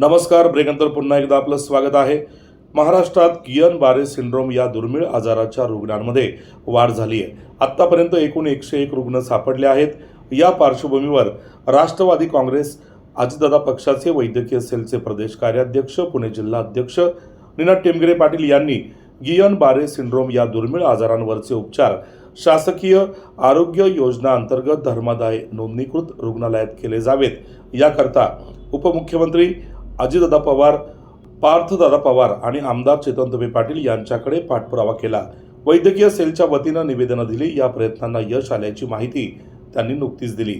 नमस्कार ब्रेकनंतर पुन्हा एकदा आपलं स्वागत आहे. महाराष्ट्रात कियन बारे सिंड्रोम या दुर्मिळ आजाराच्या रुग्णांमध्ये वाढ झाली आहे आत्तापर्यंत एकूण एकशे एक रुग्ण सापडले आहेत. या पार्श्वभूमीवर राष्ट्रवादी काँग्रेस अजितदादा पक्षाचे वैद्यकीय सेलचे प्रदेश कार्याध्यक्ष पुणे जिल्हा अध्यक्ष नीना टेमगिरे पाटील यांनी गियन बारे सिंड्रोम या दुर्मिळ आजारांवरचे उपचार शासकीय आरोग्य योजना अंतर्गत धर्मादाय नोंदणीकृत रुग्णालयात केले जावेत. याकरता उपमुख्यमंत्री अजितदादा पवार पार्थदादा पवार आणि आमदार चेतन पाटील यांच्याकडे पाठपुरावा केला. वैद्यकीय सेलच्या वतीनं निवेदनं दिली. या प्रयत्नांना यश आल्याची माहिती त्यांनी नुकतीच दिली.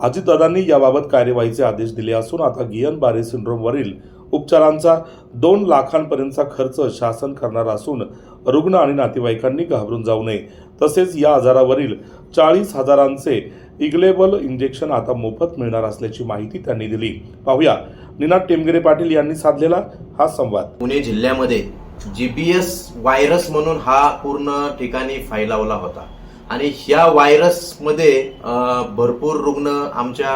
अजितदादांनी याबाबत कार्यवाहीचे आदेश दिले असून आता गियन बारे सिंड्रोमवरील उपचारांचा दोन लाखांपर्यंतचा खर्च शासन करणार असून रुग्ण आणि नातेवाईकांनी घाबरून जाऊ नये. तसेच या आजारावरील चाळीस हजारांचे इग्लेबल इंजेक्शन आता मोफत मिळणार असल्याची माहिती त्यांनी दिली. पाहूया. निनाद टेमगिरे पाटील यांनी साधलेला हा संवाद. पुणे जिल्ह्यामध्ये जीपीएस व्हायरस म्हणून हा पूर्ण ठिकाणी फैलावला होता. आणि ह्या व्हायरसमध्ये भरपूर रुग्ण आमच्या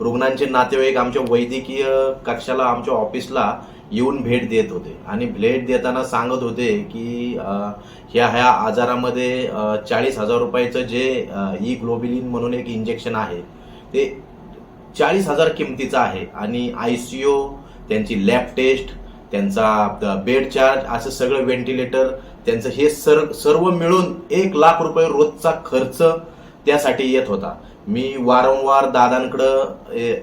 रुग्णांचे नातेवाईक आमच्या वैद्यकीय कक्षाला आमच्या ऑफिसला येऊन भेट देत होते. आणि भेट देताना सांगत होते की ह्या ह्या आजारामध्ये चाळीस हजार रुपयाचं जे ई ग्लोबिलिन म्हणून एक इंजेक्शन आहे ते चाळीस हजार किमतीचं आहे. आणि आय सी ओ त्यांची लॅब टेस्ट त्यांचा बेड चार्ज असं सगळं व्हेंटिलेटर त्यांचं हे सर सर्व मिळून एक लाख रुपये रोजचा खर्च त्यासाठी येत होता. मी वारंवार दादांकडं ए,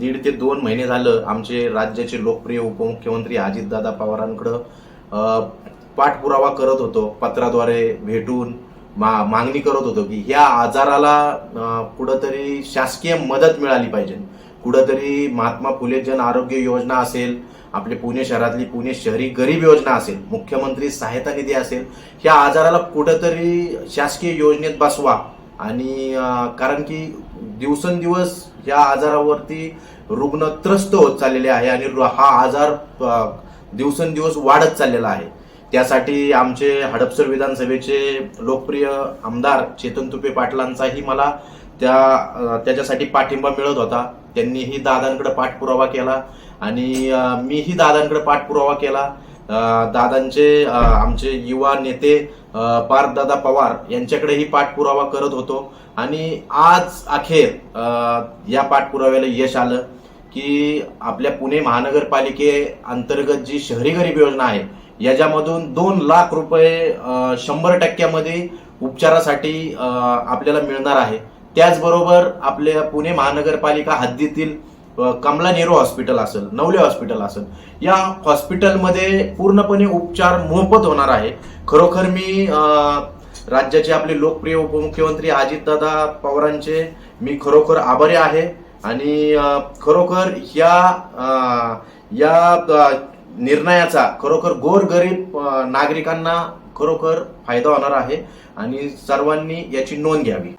दीड ते दोन महिने झालं आमचे राज्याचे लोकप्रिय उपमुख्यमंत्री अजितदादा पवारांकडं पाठपुरावा करत होतो पत्राद्वारे भेटून मा मागणी करत होतो की ह्या आजाराला कुठंतरी शासकीय मदत मिळाली पाहिजे. कुठंतरी महात्मा फुले जन आरोग्य योजना असेल आपले पुणे शहरातली पुणे शहरी गरीब योजना असेल मुख्यमंत्री सहायता निधी असेल ह्या आजाराला कुठंतरी शासकीय योजनेत बसवा. आणि कारण की दिवसेंदिवस या आजारावरती रुग्ण त्रस्त होत चाललेले आहे आणि रु- हा आजार दिवसेंदिवस वाढत चाललेला आहे. त्यासाठी आमचे हडपसर विधानसभेचे लोकप्रिय आमदार चेतन तुपे पाटलांचाही मला त्या त्याच्यासाठी पाठिंबा मिळत होता. त्यांनीही दादांकडे पाठपुरावा केला. आणि मीही दादांकडे पाठपुरावा केला. दादांचे आमचे युवा नेते अ, पार्थदादा पवार यांच्याकडेही पाठपुरावा करत होतो. आणि आज अखेर या पाठपुराव्याला यश आलं की आपल्या पुणे महानगरपालिके अंतर्गत जी शहरी गरीब योजना आहे याच्यामधून दोन लाख रुपये शंभर टक्क्यामध्ये उपचारासाठी आपल्याला मिळणार आहे. त्याचबरोबर आपल्या पुणे महानगरपालिका हद्दीतील कमला नेहरू हॉस्पिटल असेल नवले हॉस्पिटल असेल या हॉस्पिटलमध्ये पूर्णपणे उपचार मोफत होणार आहे. खरोखर मी राज्याचे आपले लोकप्रिय उपमुख्यमंत्री अजितदादा पवारांचे मी खरोखर आभारी आहे. आणि खरोखर या या निर्णयाचा खरोखर गोरगरीब नागरिकांना खरोखर फायदा होणार आहे. आणि सर्वांनी याची नोंद घ्यावी.